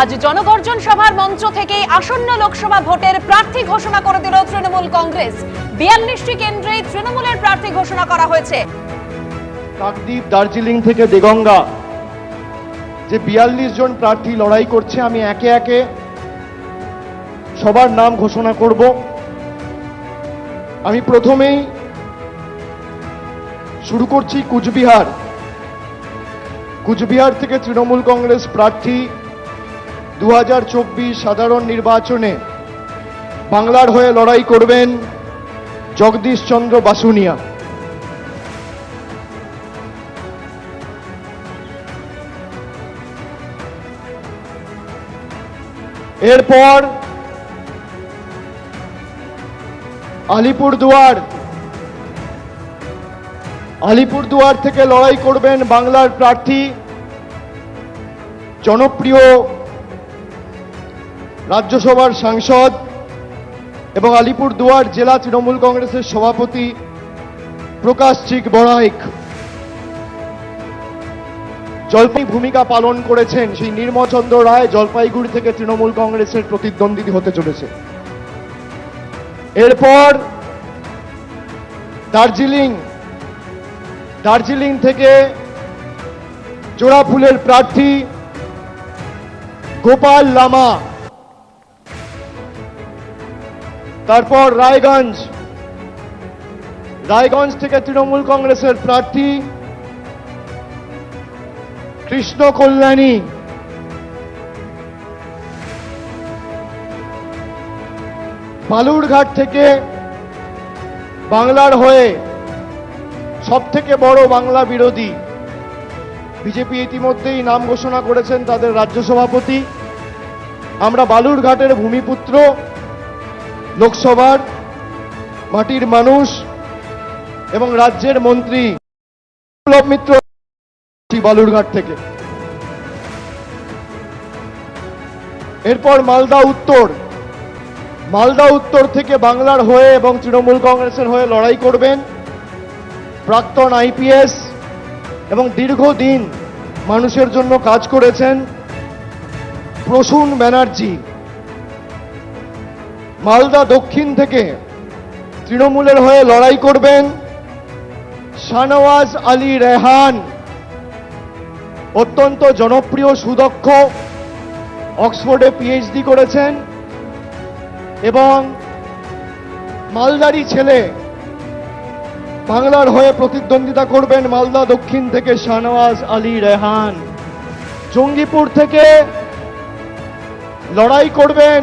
আজ জনগর্জন সভার মঞ্চ থেকেই আসন্ন লোকসভা ভোটের প্রার্থী ঘোষণা করে দিল তৃণমূল কংগ্রেস। বিয়াল্লিশটি কেন্দ্রেই তৃণমূলের প্রার্থী ঘোষণা করা হয়েছে। কাকদ্বীপ, দার্জিলিং থেকে দেগঙ্গা। যে বিয়াল্লিশ জন প্রার্থী লড়াই করছে, আমি একে একে সবার নাম ঘোষণা করব। আমি প্রথমেই শুরু করছি কুচবিহার। কুচবিহার থেকে তৃণমূল কংগ্রেস প্রার্থী দু হাজার চব্বিশ সাধারণ নির্বাচনে বাংলার হয়ে লড়াই করবেন জগদীশ চন্দ্র বাসুনিয়া। এরপর আলিপুরদুয়ার। আলিপুরদুয়ার থেকে লড়াই করবেন বাংলার প্রার্থী, জনপ্রিয় রাজ্যসভার সাংসদ এবং আলিপুরদুয়ার জেলা তৃণমূল কংগ্রেসের সভাপতি প্রকাশ চিক বড়াইক জলপাই ভূমিকা পালন করেছেন সেই নির্মচন্দ্র রায়, জলপাইগুড়ি থেকে তৃণমূল কংগ্রেসের প্রতিদ্বন্দ্বী হতে চলেছে। এরপর দার্জিলিং। দার্জিলিং থেকে জোড়াফুলের প্রার্থী গোপাল লামা। তারপর রায়গঞ্জ। রায়গঞ্জ থেকে তৃণমূল কংগ্রেসের প্রার্থী কৃষ্ণ কল্যাণী। বালুরঘাট থেকে বাংলার হয়ে সব থেকে বড় বাংলা বিরোধী। বিজেপি ইতিমধ্যেই নাম ঘোষণা করেছেন তাদের রাজ্য সভাপতি। আমরা বালুরঘাটের ভূমিপুত্র। লোকসভার মাটির মানুষ এবং রাজ্যের মন্ত্রী বিপ্লব মিত্র বালুরঘাট থেকে। এরপর মালদা উত্তর। মালদা উত্তর থেকে বাংলার হয়ে এবং তৃণমূল কংগ্রেসের হয়ে লড়াই করবেন প্রাক্তন আইপিএস এবং দীর্ঘদিন মানুষের জন্য কাজ করেছেন প্রসূন ব্যানার্জি। মালদা দক্ষিণ থেকে তৃণমূলের হয়ে লড়াই করবেন শাহনওয়াজ আলী রেহান। অত্যন্ত জনপ্রিয় সুদক্ষ, অক্সফোর্ডে পিএইচডি করেছেন এবং মালদারি ছেলে বাংলার হয়ে প্রতিদ্বন্দ্বিতা করবেন মালদা দক্ষিণ থেকে শাহনওয়াজ আলী রেহান। জঙ্গিপুর থেকে লড়াই করবেন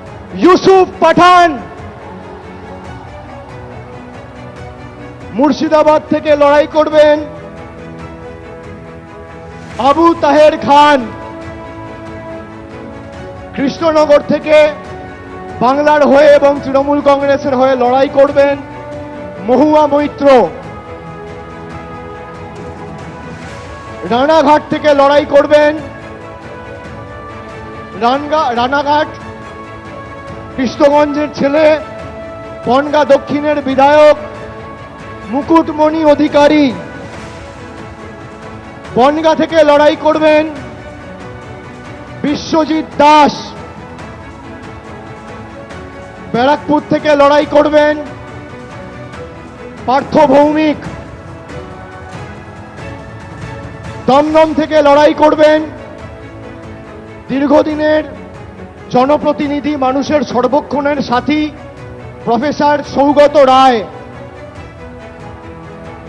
ইউসুফ পাঠান। মুর্শিদাবাদ থেকে লড়াই করবেন আবু তাহের খান। কৃষ্ণনগর থেকে বাংলার হয়ে এবং তৃণমূল কংগ্রেসের হয়ে লড়াই করবেন মহুয়া মৈত্র। রানাঘাট থেকে লড়াই করবেন রানাঘাট কৃষ্ণগঞ্জের ছেলে, বনগা দক্ষিণের বিধায়ক, মুকুটমণি অধিকারী। বনগা থেকে লড়াই করবেন বিশ্বজিৎ দাস। ব্যারাকপুর থেকে লড়াই করবেন পার্থ ভৌমিক। দমদম থেকে লড়াই করবেন দীর্ঘদিনের জনপ্রতিনিধি মানুষের সর্বক্ষণের সাথী, প্রফেসর সৌগত রায়।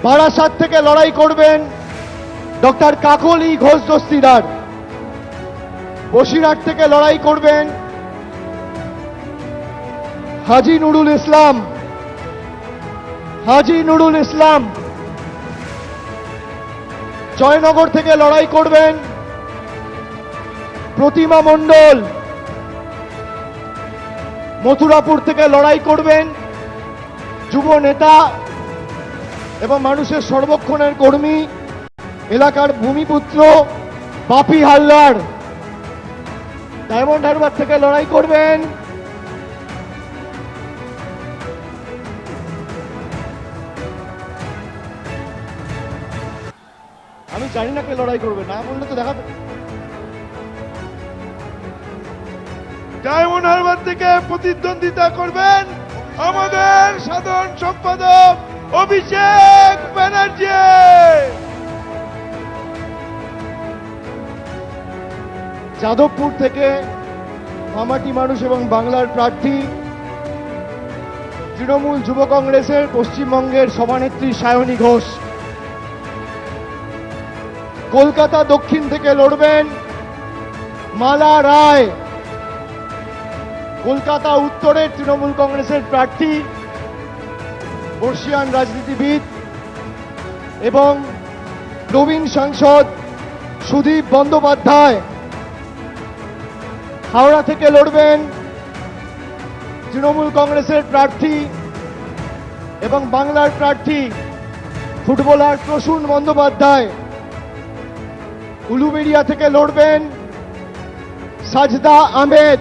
বারাসাত থেকে লড়াই করবেন ডক্টর কাকলি ঘোষ দস্তিদার। বসিরহাট থেকে লড়াই করবেন হাজি নুরুল ইসলাম। হাজি নুরুল ইসলাম। জয়নগর থেকে লড়াই করবেন প্রতিমা মণ্ডল। মথুরাপুর থেকে লড়াই করবেন যুব নেতা এবং মানুষের সর্বক্ষণের কর্মী, এলাকার ভূমিপুত্র, বাপি হালদার। ডায়মন্ড হারবার থেকে লড়াই করবেন। আমি জানি না কে লড়াই করবে, না বললে তো দেখাবে ডায়মন্ড হারবার থেকে প্রতিদ্বন্দ্বিতা করবেন আমাদের সাধারণ সম্পাদক অভিষেক ব্যানার্জি। যাদবপুর থেকে মামাটি মানুষ এবং বাংলার প্রার্থী তৃণমূল যুব কংগ্রেসের পশ্চিমবঙ্গের সভানেত্রী সায়নী ঘোষ। কলকাতা দক্ষিণ থেকে লড়বেন মালা রায়। কলকাতা উত্তরের তৃণমূল কংগ্রেসের প্রার্থী, বর্ষিয়ান রাজনীতিবিদ এবং প্রবীণ সাংসদ সুদীপ বন্দ্যোপাধ্যায়। হাওড়া থেকে লড়বেন তৃণমূল কংগ্রেসের প্রার্থী এবং বাংলার প্রার্থী ফুটবলার প্রসূন বন্দ্যোপাধ্যায়। উলুবেড়িয়া থেকে লড়বেন সাজদা আহমেদ।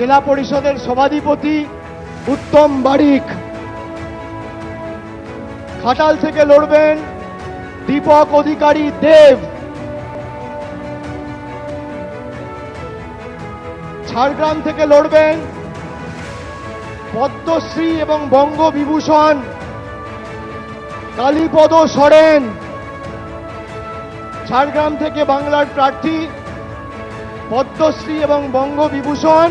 জেলা পরিষদের সভাধিপতি উত্তম বারিক। খাটাল থেকে লড়বেন দীপক অধিকারী দেব। ঝাড়গ্রাম থেকে লড়বেন পদ্মশ্রী এবং বঙ্গবিভূষণ কালীপদ সরেন। ঝাড়গ্রাম থেকে বাংলার প্রার্থী পদ্মশ্রী এবং বঙ্গবিভূষণ।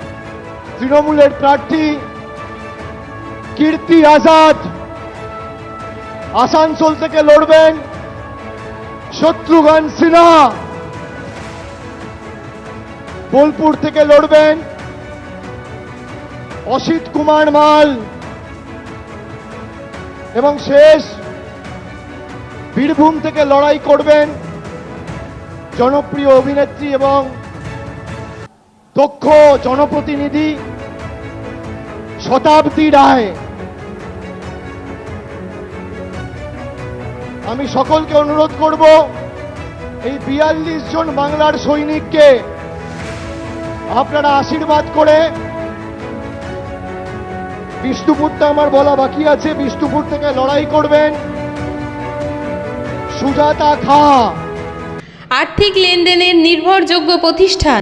তৃণমূলের প্রার্থী কীর্তি আজাদ। আসানসোল থেকে লড়বেন শত্রুঘ্ন সিনহা। বোলপুর থেকে লড়বেন অসিত কুমার মাল। এবং শেষ বীরভূম থেকে লড়াই করবেন জনপ্রিয় অভিনেত্রী এবং দক্ষ জনপ্রতিনিধি শতাব্দী রায়। আমি সকলকে অনুরোধ করব, এই বিয়াল্লিশ জন বাংলার সৈনিককে আপনারা আশীর্বাদ করে, বিষ্ণুপুরটা আমার বলা বাকি আছে, বিষ্ণুপুর থেকে লড়াই করবেন সুজাতা খা। আর্থিক লেনদেনের নির্ভরযোগ্য প্রতিষ্ঠান।